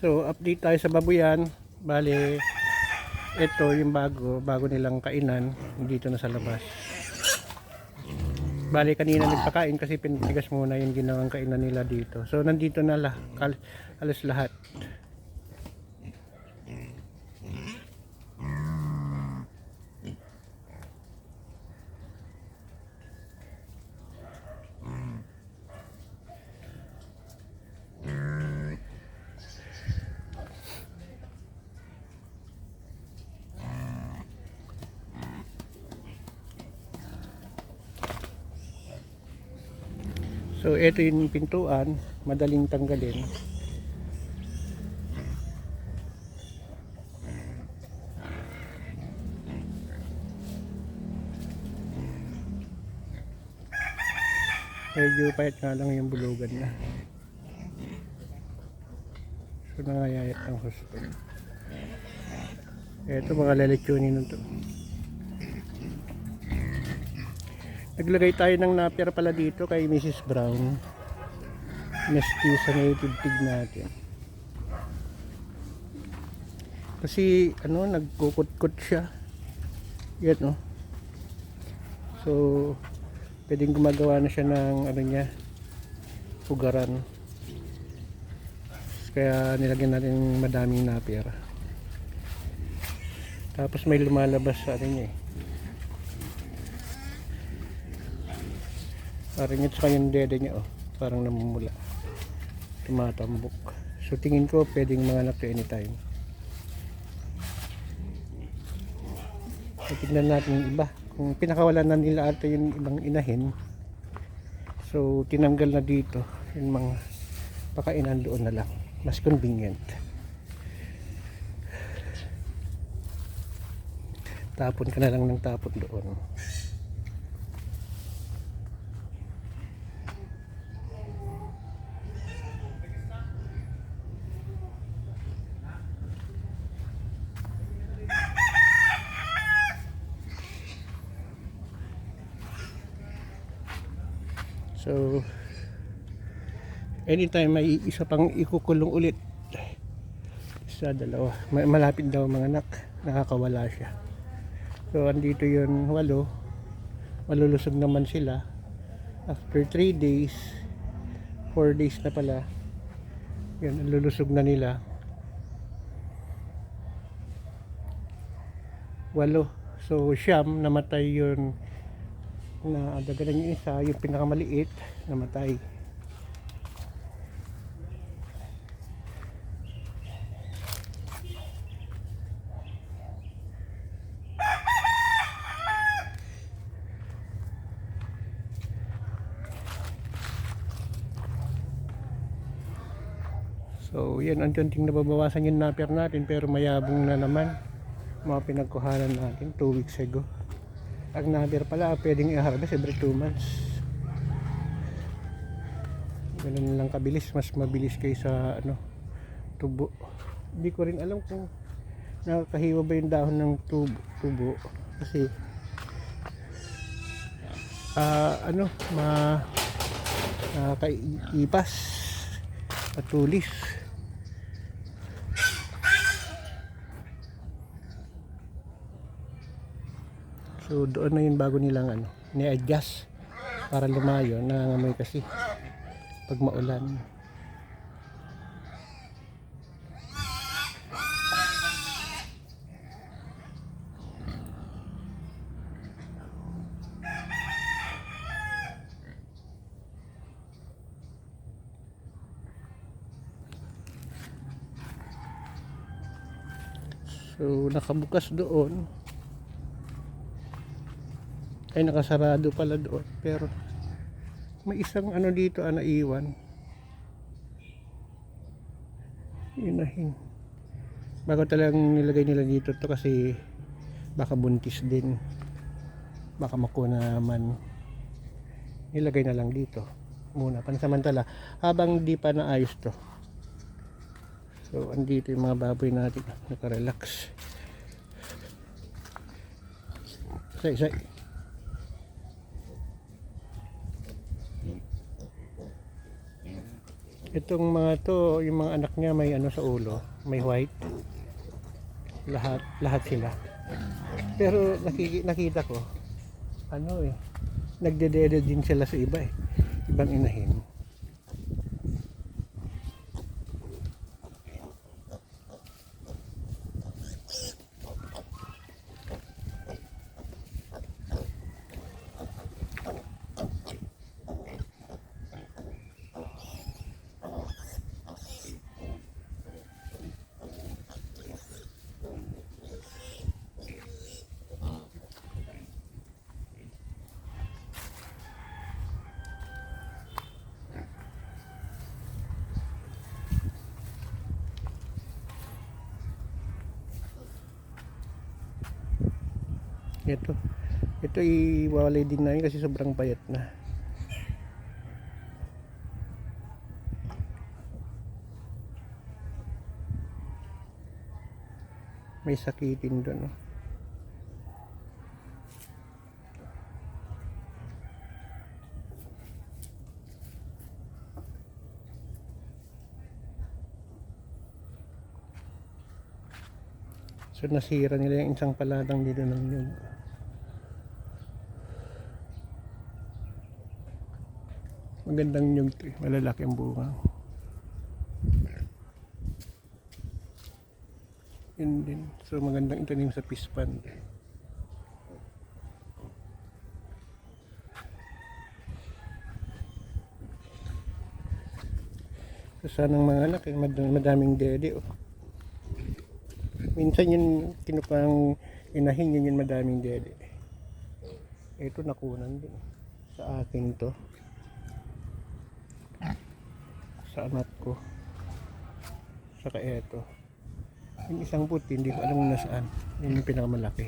So, update tayo sa babuyan. Bale, ito yung bago, bago nilang kainan dito na sa labas. Bale, kanina nagpakain kasi pinatigas muna yung ginawang kainan nila dito. So, nandito na lah, halos lahat. So, ito yung pintuan, madaling tanggalin. Medyo pahit nga lang yung bulugan na. So, nangayayat ang gusto. Ito mga lelechonin nito. Naglagay tayo ng napier pala dito kay Mrs. Brown. Nesty sa native pig natin. Kasi ano, nagkukut-kut siya. Yan oh. So, pwedeng gumagawa na siya ng ano niya, pugaran. Kaya nilagyan natin madaming napier. Tapos may lumalabas sa ano niya eh. Parang ito yung dede niya oh. Parang namumula. Tumatambok. So tingin ko pwedeng mga anak to anytime. So tignan natin yung iba. Kung pinakawalan na nila ata yung ibang inahin. So tinanggal na dito. Yung mga pakainan doon na lang. Mas convenient. Tapon ka na lang ng tapon doon. So, anytime may isa pang ikukulong ulit. Isa, dalawa. Ma- Malapit daw mga anak. Nakakawala siya. So, andito yun, walo. Malulusog naman sila. After 3 days, 4 days na pala, yun, lulusog na nila. Walo. So, siyam, namatay yun na dagalan yung isa, yung pinakamaliit, namatay. So, yan ang tunting nababawasan yung napier natin pero mayabong na naman mga pinagkuhanan natin 2 weeks ago. Ang napier pala pwedeng i-harvest every 2 months. Ganun lang kabilis, mas mabilis kaysa ano, tubo. Hindi ko rin alam kung nakakahiwa ba yung dahon ng tubo, tubo. kasi ah ano, ma nakakaipas patulis So doon na yun bago nilang ano, ni-adjust para lumayo, nangangamoy kasi pag maulan. So nakabukas doon ay nakasarado pala doon. Pero may isang ano dito ah, naiwan. Inahin bago talagang nilagay nila dito to kasi baka buntis din. Baka makuna naman. Nilagay na lang dito muna. Pansamantala habang di pa naayos to. So andito yung mga baboy natin. Nakarelax. Say say Itong mga to, yung mga anak niya may ano sa ulo, may white. Lahat, lahat sila. Pero nakiki, nakita ko, ano eh, nagdedede din sila sa iba eh. Ibang inahin. Ito. Ito iwalay din namin kasi sobrang payat na. May sakitin doon. Oh. So nasira nila yung isang paladang dito ng nyug. Magandang nyug to eh. Malalaki ang bunga. Yun din. So magandang itanim sa fish pond. So sanang mga anak eh, mad- madaming dede oh. Minsan yun kinupang inahin yun yung madaming dede. Ito nakunan din. Sa akin to. Sa anak ko. Saka eto. Yung isang puti, hindi ko alam kung nasaan. Yun yung pinakamalaki.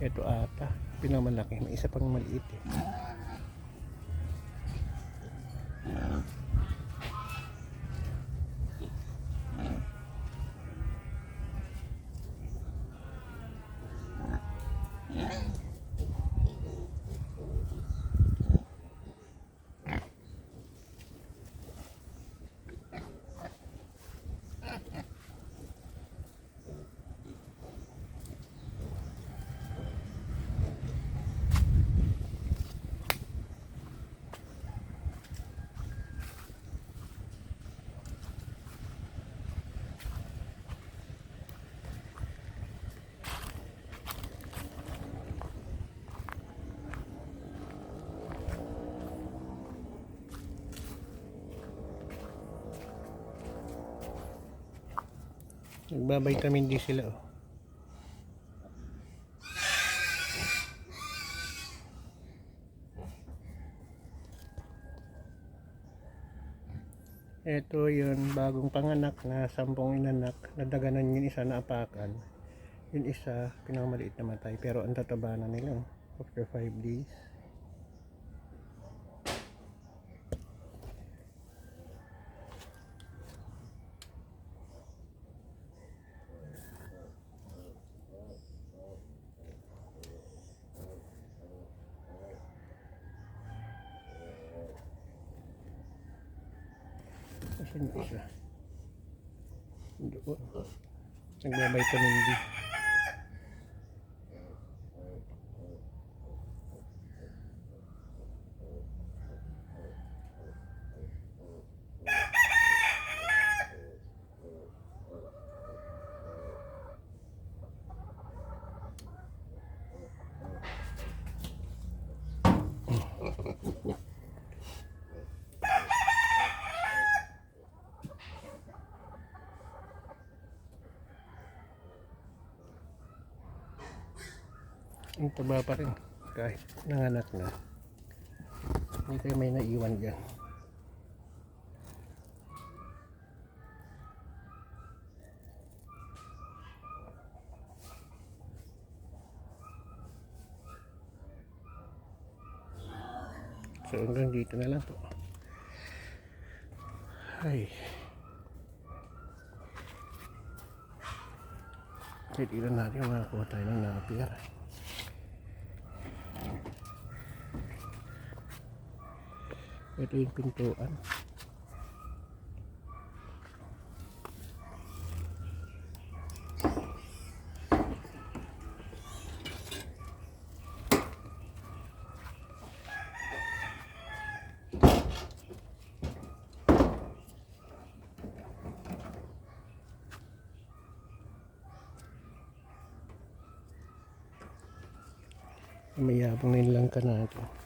Ito ata. Pinakamalaki. May isa pang maliit eh. Nagbabitamin D sila oh. Ito yun, bagong panganak na sampung inanak, nadaganan yung isa na apakan. Yung isa, pinakamaliit na matay. Pero ang tataba na nila, oh, after 5 days. Asan yung isa? Doon. Nagbabitamin Ang taba pa rin. Kahit nanganak na. Hindi kayo may naiwan dyan. So hanggang dito na lang po. Ay. Titilan natin kung makakuha tayo ng napier. Ito yung pintuan. Mayabang na yung langka natin.